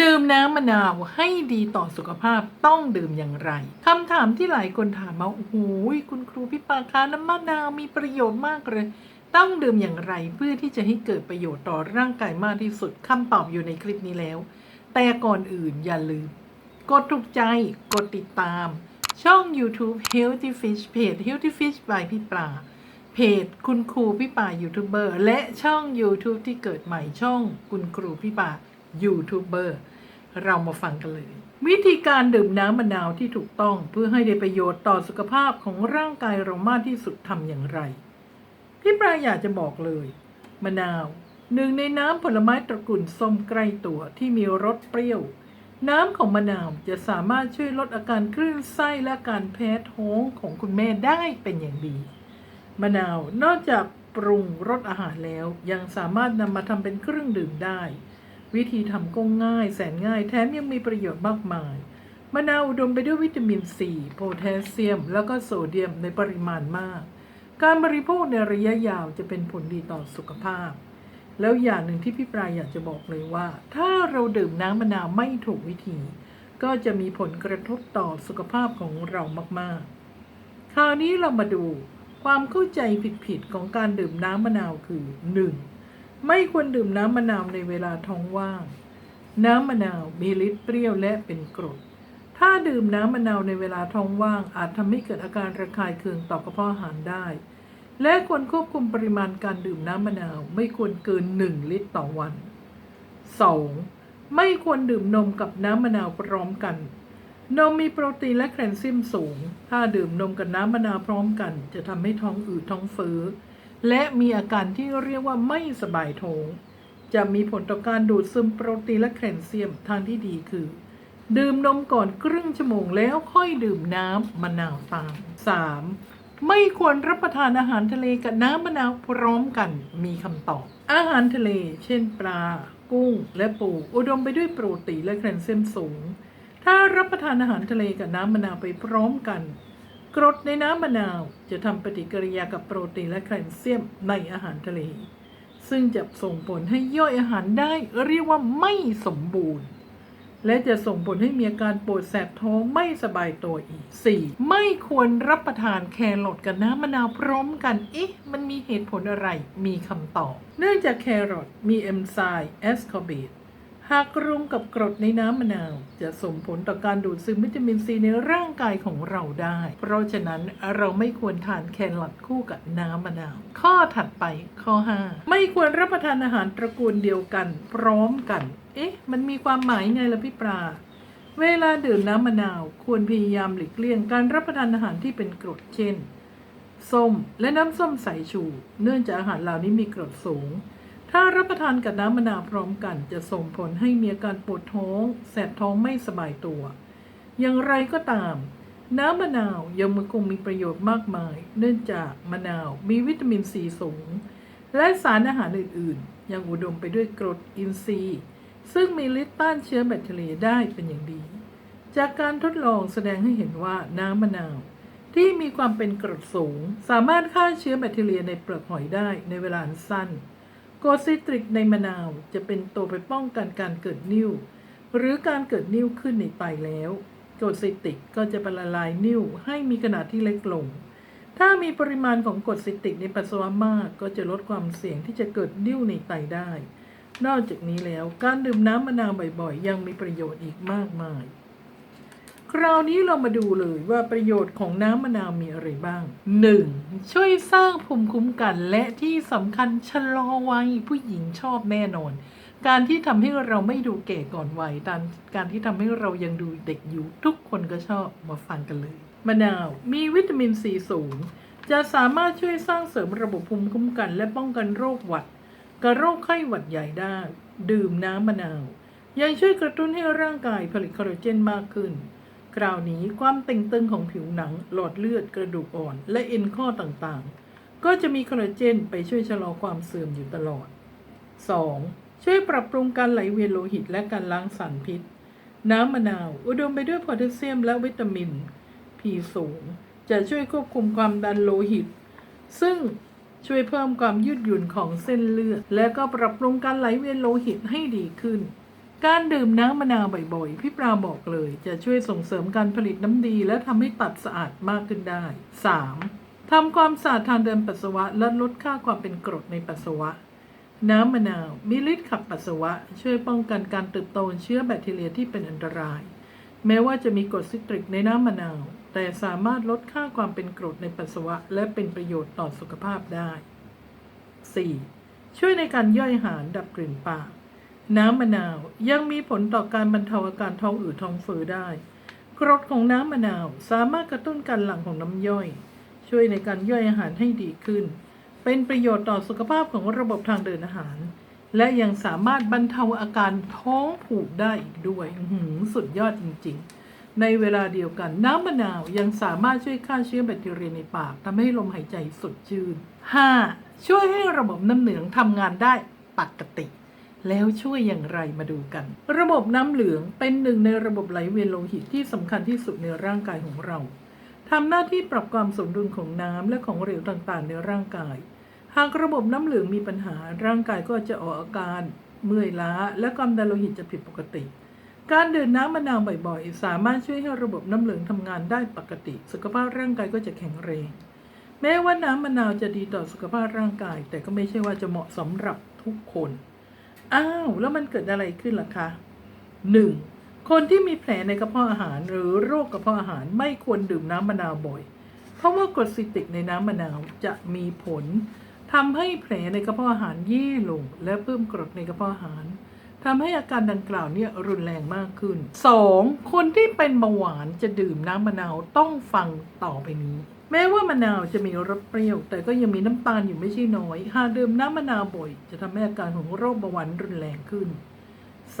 ดื่มน้ำมะนาวให้ดีต่อสุขภาพต้องดื่มอย่างไรคำถามที่หลายคนถามมาโอ้โหคุณครูพี่ปาคะน้ำมะนาวมีประโยชน์มากเลย ต้องดื่มอย่างไรเพื่อที่จะให้เกิดประโยชน์ต่อร่างกายมากที่สุดคำตอบอยู่ในคลิปนี้แล้ว แต่ก่อนอื่นอย่าลืม กดถูกใจ กดติดตาม ช่อง YouTube Healthy Fish เพจ Healthy Fish by พี่ปลาเพจคุณครูพี่ป่ายูทูบเบอร์และช่อง YouTube ที่เกิดใหม่ช่องคุณครูพี่ป่า ยูทูบเบอร์เรามาฟังกันเลย วิธีการดื่มน้ำมะนาวที่ถูกต้องเพื่อให้ได้ประโยชน์ต่อสุขภาพของร่างกายเรามากที่สุดทำอย่างไร พี่ปลาอยากจะบอกเลย มะนาวหนึ่งในน้ำผลไม้ตระกูลส้มใกล้ตัวที่มีรสเปรี้ยว น้ำของมะนาวจะสามารถช่วยลดอาการคลื่นไส้และการแพ้ท้องของคุณแม่ได้เป็นอย่างดี มะนาวนอกจากปรุงรสอาหารแล้วยังสามารถนำมาทำเป็นเครื่องดื่มได้ วิธีทำก็ง่ายแสนง่าย แถมยังมีประโยชน์มากมาย มะนาวอุดมไปด้วยวิตามินซีโพแทสเซียม แล้วก็โซเดียมในปริมาณมาก การบริโภคในระยะยาวจะเป็นผลดีต่อสุขภาพ แล้วอย่างหนึ่งที่พี่ปลายอยากจะบอกเลยว่า ถ้าเราดื่มน้ำมะนาวไม่ถูกวิธี ก็จะมีผลกระทบต่อสุขภาพของเรามากๆ คราวนี้เรามาดูความเข้าใจผิดๆของการดื่มน้ำมะนาวคือ 1. ไม่ควรดื่มน้ำมะนาวในเวลาท้องว่าง น้ำมะนาวมีฤทธิ์เปรี้ยวและเป็นกรด ถ้าดื่มน้ำมะนาวในเวลาท้องว่าง อาจทำให้เกิดอาการระคายเคืองต่อกระเพาะอาหารได้ และควรควบคุมปริมาณการดื่มน้ำมะนาวไม่ควรเกิน 1 ลิตรต่อวัน 2. ไม่ควรดื่มนมกับน้ำมะนาวพร้อมกัน นมมีโปรตีนและแคลเซียมสูง ถ้าดื่มนมกับน้ำมะนาวพร้อมกัน จะทำให้ท้องอืดท้องเฟ้อ และมีอาการที่เรียกว่าไม่สบายท้อง จะมีผลต่อการดูดซึมโปรตีนและแคลเซียมทางที่ดีคือ ดื่มนมก่อนครึ่งชั่วโมงแล้วค่อยดื่มน้ำมะนาวตาม 3. ไม่ควรรับประทานอาหารทะเลกับน้ำมะนาวพร้อมกันมีคำตอบ อาหารทะเล เช่นปลา กุ้ง และปูอุดมไปด้วยโปรตีนและแคลเซียมสูง ถ้ารับประทานอาหารทะเลกับน้ำมะนาวไปพร้อมกัน กรดในน้ำมะนาวจะทำปฏิกิริยากับโปรตีนและแคลเซียมในอาหารทะเล ซึ่งจะส่งผลให้ย่อยอาหารได้เรียกว่าไม่สมบูรณ์ และจะส่งผลให้มีอาการปวดแสบท้องไม่สบายตัวอีก 4. ไม่ควรรับประทานแครอทกับน้ำมะนาวพร้อมกันเอ๊ะมันมีเหตุผลอะไร มีคำตอบ เนื่องจากแครอทมีเอนไซม์แอสคอร์เบต หากรวมกับกรดในน้ำมะนาว จะส่งผลต่อการดูดซึมวิตามินซีในร่างกายของเราได้ เพราะฉะนั้นเราไม่ควรทานแครอทคู่กับน้ำมะนาว ข้อถัดไปข้อ 5 ไม่ควรรับประทานอาหารตระกูลเดียวกัน พร้อมกัน เอ๊ะ มันมีความหมายไงล่ะพี่ปลาเวลาดื่มน้ำมะนาว ควรพยายามหลีกเลี่ยงการรับประทานอาหารที่เป็นกรดเช่นส้มและน้ำส้มสายชู เนื่องจากอาหารเหล่านี้มีกรดสูง ถ้ารับประทานกับน้ำมะนาวพร้อมกันจะส่งผลให้มีอาการปวดท้อง แสบท้องไม่สบายตัว อย่างไรก็ตาม น้ำมะนาวยังมันคงมีประโยชน์มากมาย เนื่องจากมะนาวมีวิตามินซีสูง และสารอาหารอื่นๆ ยังอุดมไปด้วยกรดอินทรีย์ ซึ่งมีฤทธิ์ต้านเชื้อแบคทีเรียได้เป็นอย่างดี จากการทดลองแสดงให้เห็นว่าน้ำมะนาวที่มีความเป็นกรดสูง สามารถฆ่าเชื้อแบคทีเรียในเปลือกหอยได้ในเวลาอันสั้น กรดซิตริกในมะนาวจะเป็นตัวไปป้องกันการเกิดนิ่ว หรือการเกิดนิ่วขึ้นในไตแล้วกรดซิตริกก็จะไปละลายนิ่วให้มีขนาดที่เล็กลง ถ้ามีปริมาณของกรดซิตริกในปัสสาวะมาก ก็จะลดความเสี่ยงที่จะเกิดนิ่วในไตได้ นอกจากนี้แล้วการดื่มน้ำมะนาวบ่อยๆ ยังมีประโยชน์อีกมากมาย คราวนี้เรามาดูเลยว่าประโยชน์ของน้ำมะนาวมีอะไรบ้าง 1. ช่วยสร้างภูมิคุ้มกันและที่สำคัญชะลอวัยผู้หญิงชอบแน่นอน การที่ทำให้เราไม่ดูแก่ก่อนวัยการการที่ทำให้เรายังดูเด็กอยู่ทุกคนก็ชอบมาฟังกันเลย มะนาวมีวิตามินซีสูง จะสามารถช่วยสร้างเสริมระบบภูมิคุ้มกัน และป้องกันโรคหวัดกับโรคไข้หวัดใหญ่ได้ ดื่มน้ำมะนาว ยังช่วยกระตุ้นให้ร่างกายผลิตคอลลาเจนมากขึ้น คราวนี้ความเต่งตึงของผิวหนังหลอดเลือดกระดูกอ่อน และเอ็นข้อต่างๆ ก็จะมีคอลลาเจนไปช่วยชะลอความเสื่อมอยู่ตลอด 2. ช่วยปรับปรุงการไหลเวียนโลหิตและการล้างสารพิษ น้ำมะนาว อุดมไปด้วยโพแทสเซียมและวิตามิน พีสูง จะช่วยควบคุมความดันโลหิต ซึ่งช่วยเพิ่มความยืดหยุ่นของเส้นเลือด และก็ปรับปรุงการไหลเวียนโลหิตให้ดีขึ้น การดื่มน้ำมะนาวบ่อยๆ พี่ปราบอกเลย จะช่วยส่งเสริมการผลิตน้ำดี และทำให้ตับสะอาดมากขึ้นได้ 3. ทำความสะอาดทางเดินปัสสาวะ และลดค่าความเป็นกรดในปัสสาวะ น้ำมะนาวมีฤทธิ์ขับปัสสาวะ ช่วยป้องกันการเติบโตเชื้อแบคทีเรียที่เป็นอันตราย แม้ว่าจะมีกรดซิตริกในน้ำมะนาว แต่สามารถลดค่าความเป็นกรดในปัสสาวะ และเป็นประโยชน์ต่อสุขภาพได้ 4. ช่วยในการย่อยอาหารดับกลิ่นปาก น้ำมะนาวยังมีผลต่อการบรรเทาอาการท้องอืดท้องเฟ้อได้ กรดของน้ำมะนาวสามารถกระตุ้นการหลั่งของน้ำย่อย ช่วยในการย่อยอาหารให้ดีขึ้น เป็นประโยชน์ต่อสุขภาพของระบบทางเดินอาหาร และยังสามารถบรรเทาอาการท้องผูกได้อีกด้วยสุดยอดจริง ๆ ในเวลาเดียวกันน้ำมะนาวยังสามารถช่วยฆ่าเชื้อแบคทีเรียในปากทำให้ลมหายใจสดชื่น 5. ช่วยให้ระบบน้ำเหลืองทำงานได้ปกติ แล้วช่วยอย่างไรมาดูกัน ระบบน้ำเหลืองเป็นหนึ่งในระบบไหลเวียนโลหิตที่สำคัญที่สุดในร่างกายของเราทำหน้าที่ปรับความสมดุลของน้ำและของเหลวต่างๆ ในร่างกาย หากระบบน้ำเหลืองมีปัญหาร่างกายก็จะออกอาการ เมื่อยล้า และความดันโลหิตจะผิดปกติ การดื่มน้ำมะนาวบ่อยๆ สามารถช่วยให้ระบบน้ำเหลืองทำงานได้ปกติ สุขภาพร่างกายก็จะแข็งแรงแม้ว่าน้ำมะนาวจะดีต่อสุขภาพร่างกาย แต่ก็ไม่ใช่ว่าจะเหมาะสำหรับทุกคน อ้าว แล้วมันเกิดอะไรขึ้นล่ะคะ 1. คนที่มีแผลในกระเพาะอาหารหรือโรคกระเพาะอาหารไม่ควรดื่มน้ำมะนาวบ่อย เพราะว่ากรดซิตริกในน้ำมะนาวจะมีผลทำให้แผลในกระเพาะอาหารเย่ลง และเพิ่มกรดในกระเพาะอาหารทำให้อาการดังกล่าวเนี่ยรุนแรงมากขึ้น 2. คนที่เป็นเบาหวานจะดื่มน้ำมะนาวต้องฟังต่อไปนี้ แม้ว่ามะนาวจะมีรสเปรี้ยว แต่ก็ยังมีน้ำตาลอยู่ไม่ใช่น้อย หากดื่มน้ำมะนาวบ่อย จะทำให้อาการของโรคเบาหวานรุนแรงขึ้น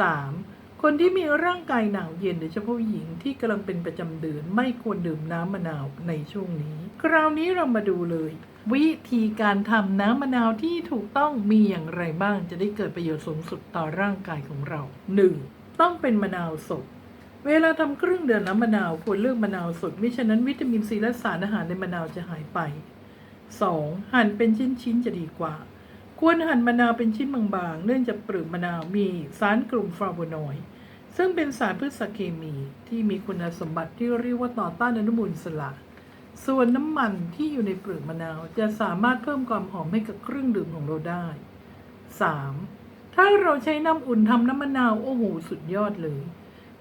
3. คนที่มีร่างกายหนาวเย็นโดยเฉพาะหญิงที่กำลังเป็นประจำเดือนไม่ควรดื่มน้ำมะนาวในช่วงนี้ คราวนี้เรามาดูเลย วิธีการทำน้ำมะนาวที่ถูกต้องมีอย่างไรบ้างจะได้เกิดประโยชน์สูงสุดต่อร่างกายของเรา 1. ต้องเป็นมะนาวสด เวลาทำเครื่องเดื่มน้ำมะนาวควรเลือกมะนาวสดมิฉะนั้นวิตามินซีและสารอาหารในมะนาวจะหายไป 2. หั่นเป็นชิ้นๆจะดีกว่า ควรหั่นมะนาวเป็นชิ้นบางๆ เนื่องจากเปลือกมะนาวมีสารกลุ่มฟลาโวนอยด์ซึ่งเป็นสารพืชสเคมีที่มีคุณสมบัติที่เรียกว่าต่อต้านอนุมูลอิสระส่วนน้ำมันที่อยู่ในเปลือกมะนาวจะสามารถเพิ่มความหอมให้กับเครื่องดื่มของเราได้ 3. ถ้าเราใช้น้ำอุ่นทำน้ำมะนาวโอ้โหสุดยอดเลย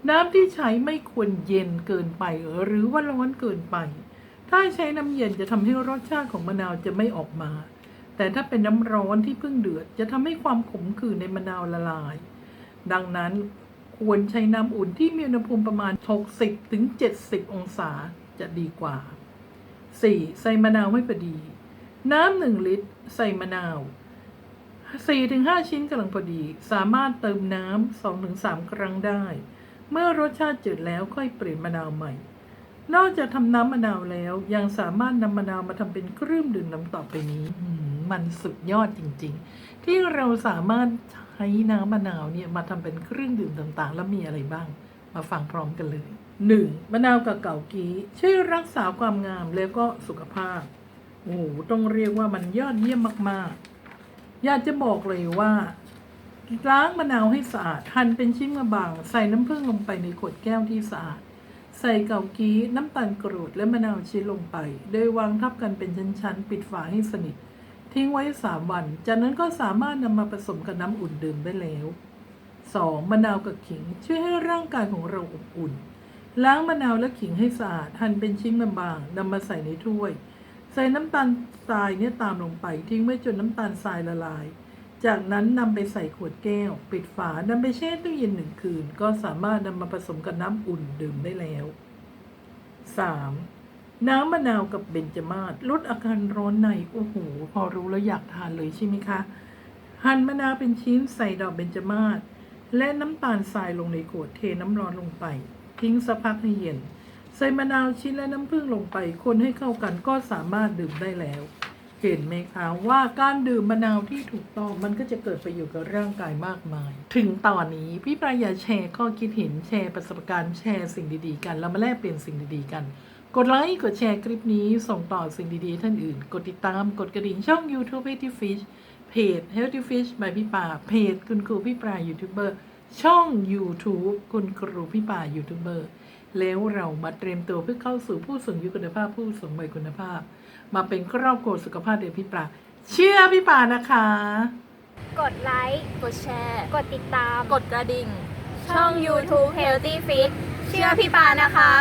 น้ำที่ใช้ไม่ควรเย็นเกินไป หรือว่าร้อนเกินไป ถ้าใช้น้ำเย็นจะทำให้รสชาติของมะนาวจะไม่ออกมา แต่ถ้าเป็นน้ำร้อนที่เพิ่งเดือด จะทำให้ความขมขื่นในมะนาวละลาย ดังนั้นควรใช้น้ำอุ่นที่มีอุณหภูมิประมาณ 60ถึง70 องศาจะดีกว่า 4. ใส่มะนาวให้พอดี น้ำหนึ่งลิตร ใส่มะนาว 4-5 ชิ้นกำลังพอดี สามารถเติมน้ำ2-3 ครั้งได้ เมื่อรสชาติจืดแล้วค่อยเปลี่ยนมะนาวใหม่ นอกจากทำน้ำมะนาวแล้วยังสามารถนำมะนาวมาทำเป็นเครื่องดื่มน้ำต่อไปนี้มันสุดยอดจริง ๆ ที่เราสามารถใช้น้ำมะนาวเนี่ยมาทำเป็นเครื่องดื่มต่างๆ แล้วมีอะไรบ้าง มาฟังพร้อมกันเลย 1. มะนาวกับเกากีช่วยรักษาความงามแล้วก็สุขภาพโอ้โหต้องเรียกว่ามันยอดเยี่ยมมากๆ อยากจะบอกเลยว่า ล้างมะนาวให้สะอาด หั่นเป็นชิ้นบางๆใส่น้ำผึ้งลงไปในขวดแก้วที่สะอาด ใส่เกากี้น้ำตาลกรวดและมะนาวชิ้นลงไป โดยวางทับกันเป็นชั้นๆ ปิดฝาให้สนิท ทิ้งไว้ 3 วัน จากนั้นก็สามารถนำมาผสมกับน้ำอุ่นดื่มได้แล้ว 2. มะนาวกับขิงช่วยให้ร่างกายของเราอบอุ่น ล้างมะนาวและขิงให้สะอาด หั่นเป็นชิ้นบางๆนำมาใส่ในถ้วย ใส่น้ำตาลทรายเนี่ยตามลงไป ทิ้งไว้จนน้ำตาลทรายละลาย จากนั้นนำไปใส่ขวดแก้ว ปิดฝานำไปแช่ตู้เย็นหนึ่งคืน ก็สามารถนำมาผสมกับน้ำอุ่นดื่มได้แล้ว 3. น้ำมะนาวกับเบญจมาศลดอาการร้อนใน โอ้โห พอรู้แล้วอยากทานเลยใช่ไหมคะ หั่นมะนาวเป็นชิ้นใส่ดอกเบญจมาศและน้ำตาลทรายลงในขวดเทน้ำร้อนลงไป ทิ้งสักพักให้เย็น ใส่มะนาวชิ้นและน้ำผึ้งลงไป คนให้เข้ากันก็สามารถดื่มได้แล้ว เห็นไหมคะว่าการดื่มมะนาวที่ถูกต้องมันก็จะเกิดประโยชน์กับร่างกายมากมาย ถึงตอนนี้พี่ปรายอยากแชร์ข้อคิดเห็นแชร์ประสบการณ์แชร์สิ่งดีๆ กันแล้วมาแลกเปลี่ยนสิ่งดีๆ กัน กดไลค์กดแชร์คลิปนี้ส่งต่อสิ่งดีๆ ท่านอื่น กดติดตามกดกระดิ่งช่อง YouTube Healthy Fish เพจ Healthy Fish by พี่ปาเพจคุณครูพี่ปลายูทูบเบอร์ช่อง YouTube คุณครูพี่ป่ายูทูบเบอร์ แล้วเรามาเตรียมตัวเพื่อเข้าสู่ผู้สูงอายุคุณภาพผู้สูงวัยคุณภาพ มาเป็นครอบครัวสุขภาพเด็กพี่ป่าเชื่อพี่ป่านะคะ กดไลค์กดแชร์ กดติดตาม กดกระดิ่ง ช่อง YouTube Healthy Fit เชื่อพี่ปานะคะ